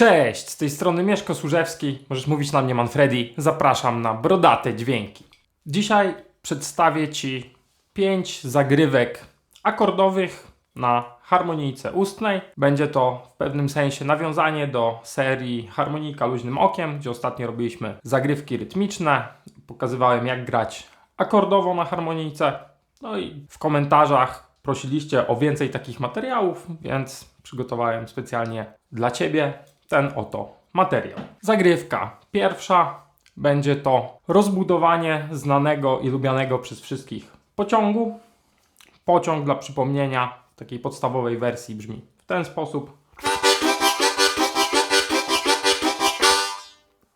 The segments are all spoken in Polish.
Cześć, z tej strony Mieszko Służewski, możesz mówić na mnie Manfredi, zapraszam na Brodate Dźwięki. Dzisiaj przedstawię Ci 5 zagrywek akordowych na harmonijce ustnej. Będzie to w pewnym sensie nawiązanie do serii Harmonika luźnym okiem, gdzie ostatnio robiliśmy zagrywki rytmiczne. Pokazywałem jak grać akordowo na harmonijce. No i w komentarzach prosiliście o więcej takich materiałów, więc przygotowałem specjalnie dla Ciebie ten oto materiał. Zagrywka pierwsza będzie to rozbudowanie znanego i lubianego przez wszystkich pociągu. Pociąg dla przypomnienia takiej podstawowej wersji brzmi w ten sposób.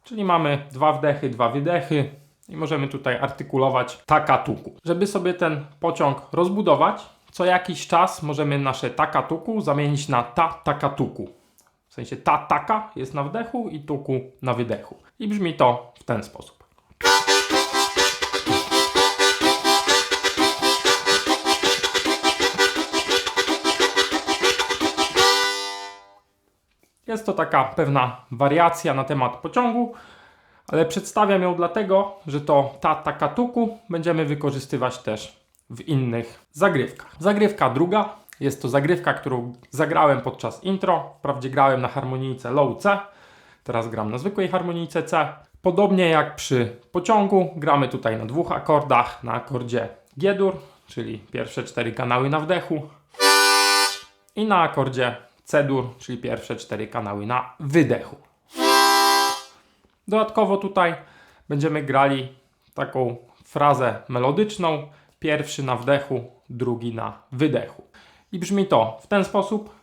Czyli mamy dwa wdechy, dwa wydechy i możemy tutaj artykulować taka tuku. Żeby sobie ten pociąg rozbudować, co jakiś czas możemy nasze taka tuku zamienić na ta taka tuku. W sensie ta taka jest na wdechu i tuku na wydechu. I brzmi to w ten sposób. Jest to taka pewna wariacja na temat pociągu, ale przedstawiam ją dlatego, że to ta taka tuku będziemy wykorzystywać też w innych zagrywkach. Zagrywka druga jest to zagrywka, którą zagrałem podczas intro. Wprawdzie grałem na harmonijce low C, teraz gram na zwykłej harmonijce C. Podobnie jak przy pociągu, gramy tutaj na dwóch akordach, na akordzie G-dur, czyli pierwsze cztery kanały na wdechu i na akordzie C-dur, czyli pierwsze cztery kanały na wydechu. Dodatkowo tutaj będziemy grali taką frazę melodyczną. Pierwszy na wdechu, drugi na wydechu. I brzmi to w ten sposób.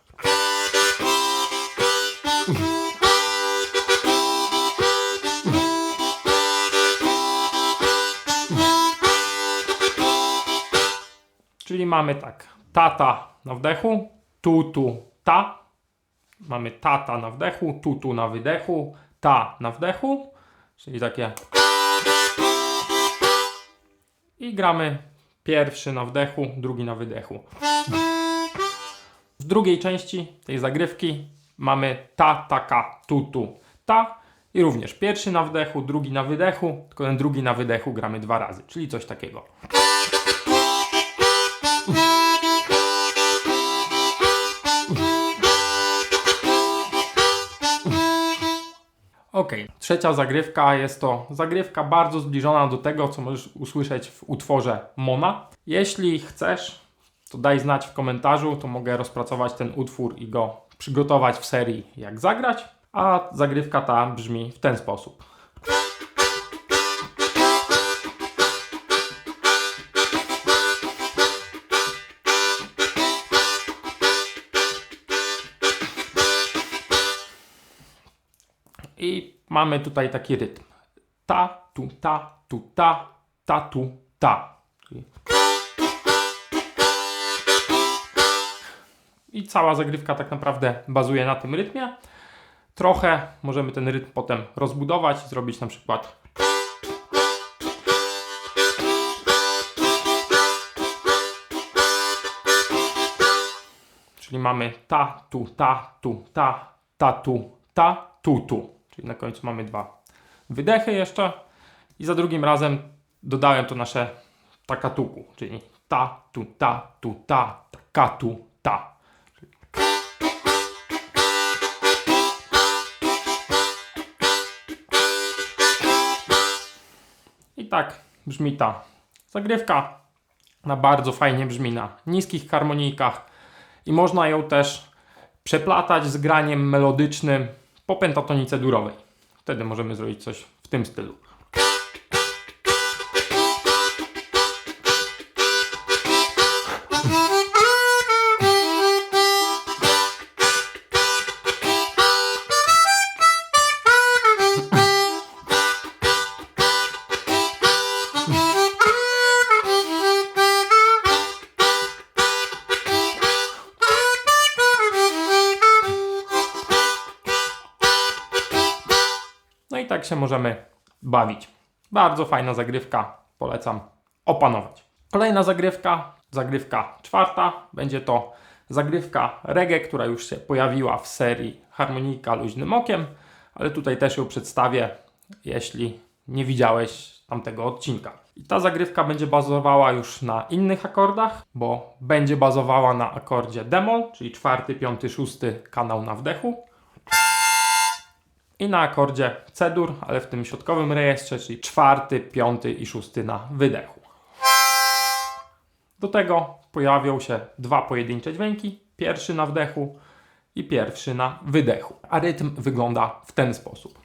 Czyli mamy tak, tata na wdechu, tu, tu, ta. Mamy tata na wdechu, tu, tu na wydechu, ta na wdechu. Czyli takie. I gramy pierwszy na wdechu, drugi na wydechu. W drugiej części tej zagrywki mamy ta, taka, tu, tu, ta. I również pierwszy na wdechu, drugi na wydechu, tylko ten drugi na wydechu gramy dwa razy, czyli coś takiego. Ok, trzecia zagrywka jest to zagrywka bardzo zbliżona do tego, co możesz usłyszeć w utworze Mona. Jeśli chcesz, to daj znać w komentarzu, to mogę rozpracować ten utwór i go przygotować w serii jak zagrać. A zagrywka ta brzmi w ten sposób. I mamy tutaj taki rytm. Ta, tu, ta, tu, ta, ta, tu, ta. I cała zagrywka tak naprawdę bazuje na tym rytmie. Trochę możemy ten rytm potem rozbudować i zrobić na przykład. Czyli mamy ta, tu, ta, tu, ta, ta, tu, ta, tu, tu. Czyli na końcu mamy dwa wydechy jeszcze. I za drugim razem dodałem to nasze takatuku, czyli ta, tu, ta, tu, ta, taka, tu, ta. Tak brzmi ta zagrywka. Na bardzo fajnie brzmi na niskich harmonijkach i można ją też przeplatać z graniem melodycznym po pentatonice durowej. Wtedy możemy zrobić coś w tym stylu. No i tak się możemy bawić. Bardzo fajna zagrywka, polecam opanować. Kolejna zagrywka, zagrywka czwarta, będzie to zagrywka reggae, która już się pojawiła w serii Harmonika luźnym okiem, ale tutaj też ją przedstawię, jeśli nie widziałeś tamtego odcinka. I ta zagrywka będzie bazowała już na innych akordach, bo będzie bazowała na akordzie demol, czyli czwarty, piąty, szósty kanał na wdechu i na akordzie C-dur, ale w tym środkowym rejestrze, czyli czwarty, piąty i szósty na wydechu. Do tego pojawią się dwa pojedyncze dźwięki, pierwszy na wdechu i pierwszy na wydechu. A rytm wygląda w ten sposób.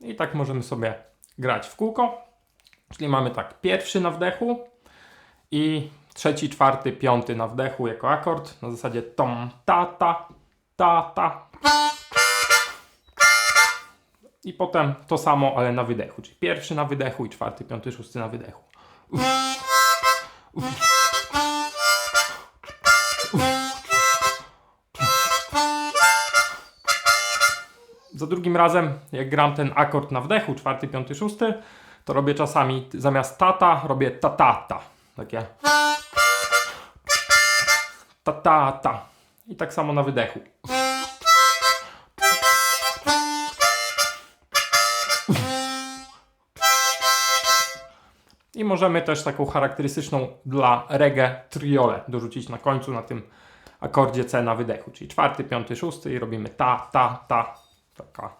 I tak możemy sobie grać w kółko. Czyli mamy tak, pierwszy na wdechu i trzeci, czwarty, piąty na wdechu jako akord. Na zasadzie tom, ta, ta, ta, ta. I potem to samo, ale na wydechu. Czyli pierwszy na wydechu i czwarty, piąty, szósty na wydechu. Za drugim razem, jak gram ten akord na wdechu, czwarty, piąty, szósty, to robię czasami zamiast tata, robię tatata. Takie. Tatata. I tak samo na wydechu. I możemy też taką charakterystyczną dla reggae triolę dorzucić na końcu na tym akordzie C na wydechu, czyli czwarty, piąty, szósty i robimy ta, ta, ta. Taka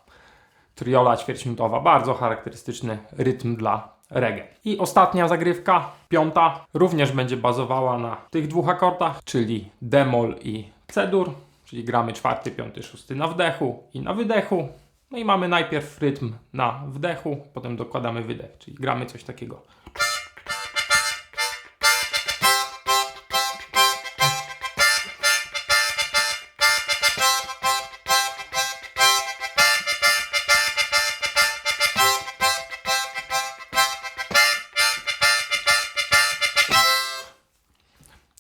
triola ćwierćminutowa, bardzo charakterystyczny rytm dla reggae. I ostatnia zagrywka, piąta, również będzie bazowała na tych dwóch akordach, czyli demol i C-dur, czyli gramy czwarty, piąty, szósty na wdechu i na wydechu. No i mamy najpierw rytm na wdechu, potem dokładamy wydech, czyli gramy coś takiego.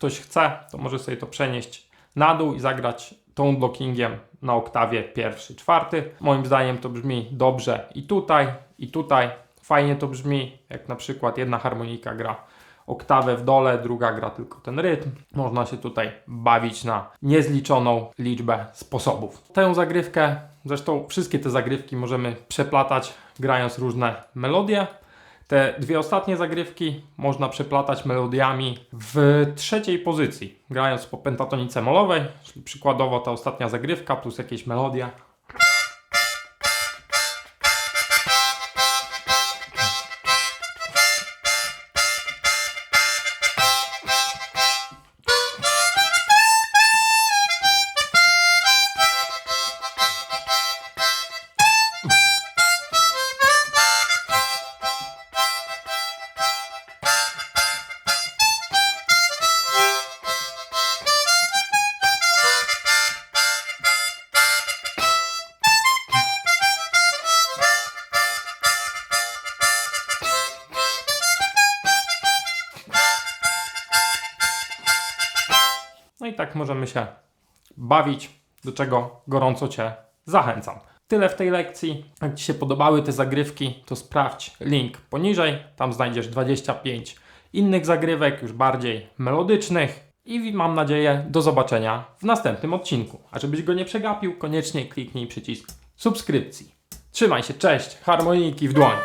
ktoś chce, to może sobie to przenieść na dół i zagrać tone blockingiem na oktawie pierwszy, czwarty. Moim zdaniem to brzmi dobrze i tutaj, i tutaj. Fajnie to brzmi, jak na przykład jedna harmonika gra oktawę w dole, druga gra tylko ten rytm. Można się tutaj bawić na niezliczoną liczbę sposobów. Tę zagrywkę, zresztą wszystkie te zagrywki możemy przeplatać grając różne melodie. Te dwie ostatnie zagrywki można przeplatać melodiami w trzeciej pozycji, grając po pentatonice molowej, czyli przykładowo ta ostatnia zagrywka plus jakieś melodie. I tak możemy się bawić, do czego gorąco Cię zachęcam. Tyle w tej lekcji. Jak Ci się podobały te zagrywki, to sprawdź link poniżej. Tam znajdziesz 25 innych zagrywek, już bardziej melodycznych. I mam nadzieję do zobaczenia w następnym odcinku. A żebyś go nie przegapił, koniecznie kliknij przycisk subskrypcji. Trzymaj się, cześć, harmonijki w dłoń.